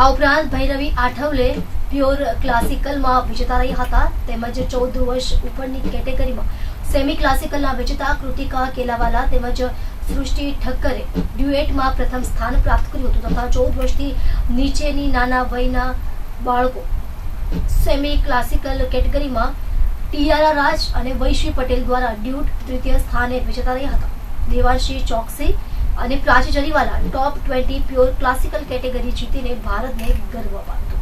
આ ઉપરાંત ભૈરવી આઠવલે પ્યોર ક્લાસિકલમાં વિજેતા રહ્યા હતા. તેમજ ચૌદ વર્ષ ઉપરની કેટેગરીમાં સેમી ક્લાસિકલના વિજેતા કૃતિકા કેલાવાલા તેમજ સૃષ્ટિ ઠક્કરે ડ્યુએટમાં પ્રથમ સ્થાન પ્રાપ્ત કર્યું હતું તથા ચૌદ વર્ષથી નીચેની નાના વયના બાળકો સેમી ક્લાસિકલ કેટેગરીમાં ટિયારા રાજ અને વૈશ્વી પટેલ દ્વારા ડ્યુટ તૃતીય સ્થાને વિજેતા રહ્યા હતા. દેવાંશી ચોકસી અને Prachi Jariwala top twenty pure classical category જીતીને ભારતને ગર્વ અપાવ્યો.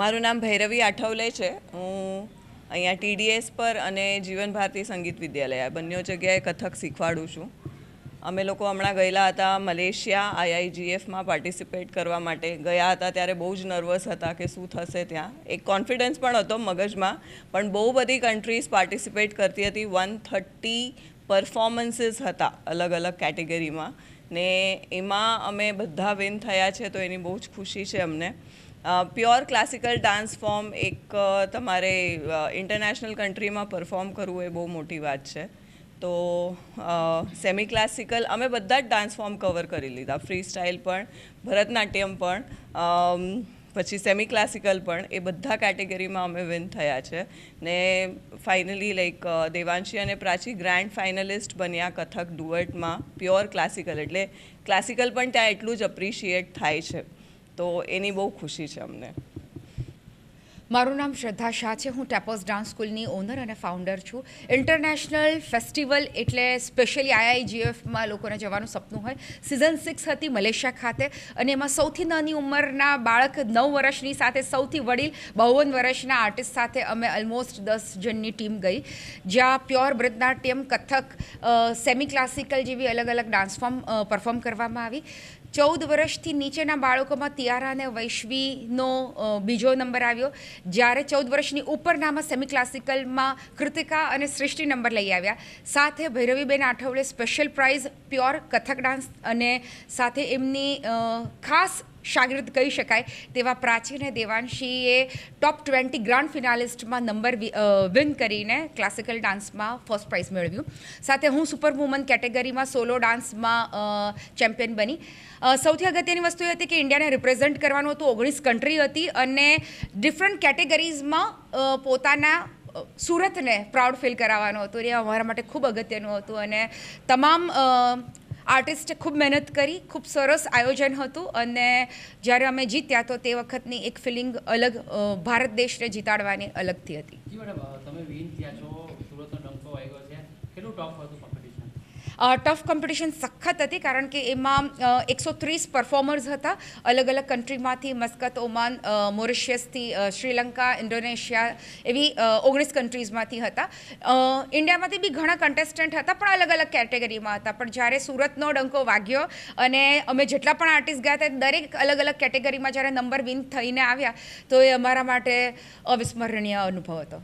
મારું નામ ભૈરવી આઠવલે છે. હું અહીંયા ટીડીએસ પર અને જીવન ભારતી સંગીત વિદ્યાલય બંને જગ્યાએ કથક શીખવાડું છું. અમે લોકો હમણાં ગયેલા હતા મલેશિયા આઈઆઈજીએફમાં પાર્ટિસિપેટ કરવા માટે. ગયા હતા ત્યારે બહુ જ નર્વસ હતા કે શું થશે ત્યાં. એક કોન્ફિડન્સ પણ હતો મગજમાં, પણ બહુ બધી કન્ટ્રીઝ પાર્ટિસિપેટ કરતી હતી. વન થર્ટી પરફોર્મન્સીસ હતા અલગ અલગ કેટેગરીમાં ને એમાં અમે બધા વિન થયા છે તો એની બહુ જ ખુશી છે અમને. પ્યોર ક્લાસિકલ ડાન્સ ફોર્મ એક તમારે ઇન્ટરનેશનલ કન્ટ્રીમાં પરફોર્મ કરવું એ બહુ મોટી વાત છે. તો સેમી ક્લાસિકલ અમે બધા જ ડાન્સ ફોર્મ કવર કરી લીધા. ફ્રી સ્ટાઇલ પણ, ભરતનાટ્યમ પણ. પછી સેમી ક્લાસિકલ પણ એ બધા કેટેગરીમાં અમે વિન થયા છે. ને ફાઇનલી લાઈક દેવાંશી અને પ્રાચી ગ્રાન્ડ ફાઇનલિસ્ટ બન્યા કથક ડુઅટમાં પ્યોર ક્લાસિકલ એટલે ક્લાસિકલ પણ ત્યાં એટલું જ અપ્રિશિએટ થાય છે. તો એની બહુ ખુશી છે અમને. મારું નામ શ્રદ્ધા શાહ છે. હું ટેપોઝ ડાન્સ સ્કૂલની ઓનર અને ફાઉન્ડર છું. ઇન્ટરનેશનલ ફેસ્ટિવલ એટલે સ્પેશિયલી આઈઆઈજીએફમાં લોકોને જવાનું સપનું હોય. સિઝન સિક્સ હતી મલેશિયા ખાતે અને એમાં સૌથી નાની ઉંમરના બાળક નવ વર્ષની સાથે સૌથી વડીલ બાવન વર્ષના આર્ટિસ્ટ સાથે અમે ઓલમોસ્ટ દસ જણની ટીમ ગઈ. જ્યાં pure Bharatanatyam Kathak semi classical જેવી અલગ અલગ ડાન્સ ફોર્મ પરફોર્મ કરવામાં આવી. ચૌદ વર્ષથી નીચેના બાળકોમાં તિયારા અને વૈશ્વીનો બીજો નંબર આવ્યો. જ્યારે ચૌદ વર્ષની ઉપરનામાં સેમી ક્લાસિકલમાં કૃતિકા અને સૃષ્ટિ નંબર લઈ આવ્યા. સાથે ભૈરવીબેન Athavale special prize pure Kathak dance અને સાથે એમની ખાસ શાગિર્દ કહી શકાય, તેવા પ્રાચીને દેવાંશીએ ટોપ ટ્વેન્ટી ગ્રાન્ડ ફિનાલિસ્ટમાં નંબર વિન કરીને ક્લાસિકલ ડાન્સમાં ફર્સ્ટ પ્રાઇઝ મેળવ્યું. સાથે હું સુપર વુમન કેટેગરીમાં સોલો ડાન્સમાં ચેમ્પિયન બની. સૌથી અગત્યની વસ્તુ એ હતી કે ઇન્ડિયાને રિપ્રેઝેન્ટ કરવાનું હતું ઓગણીસ કન્ટ્રી હતી અને ડિફરન્ટ કેટેગરીઝમાં પોતાના સુરતને પ્રાઉડ ફીલ કરાવવાનું હતું. એ અમારા માટે ખૂબ અગત્યનું હતું અને તમામ આર્ટિસ્ટે ખૂબ મહેનત કરી, ખૂબ સરસ આયોજન હતું અને જ્યારે અમે જીત્યા તો તે વખતની એક ફિલિંગ અલગ ભારત દેશને જીતાડવાની અલગથી હતી. તમે વિન થયા છો, સુરતનો ડંકો વાગ્યો છે. કેટલું ટફ હતું? ટફ કોમ્પિટિશન સખત હતી કારણ કે એમાં એકસો ત્રીસ પરફોર્મર્સ હતા. અલગ અલગ કન્ટ્રીમાંથી મસ્કત, ઓમાન મોરિશિયસથી શ્રીલંકા, ઇન્ડોનેશિયા એવી ઓગણીસ કન્ટ્રીઝમાંથી હતા. ઇન્ડિયામાંથી બી ઘણા કન્ટેસ્ટન્ટ હતા, પણ અલગ અલગ કેટેગરીમાં હતા. પણ જ્યારે સુરતનો ડંકો વાગ્યો અને અમે જેટલા પણ આર્ટિસ્ટ ગયા હતા, દરેક અલગ અલગ કેટેગરીમાં જ્યારે નંબર વિન થઈને આવ્યા, તો એ અમારા માટે અવિસ્મરણીય અનુભવ હતો.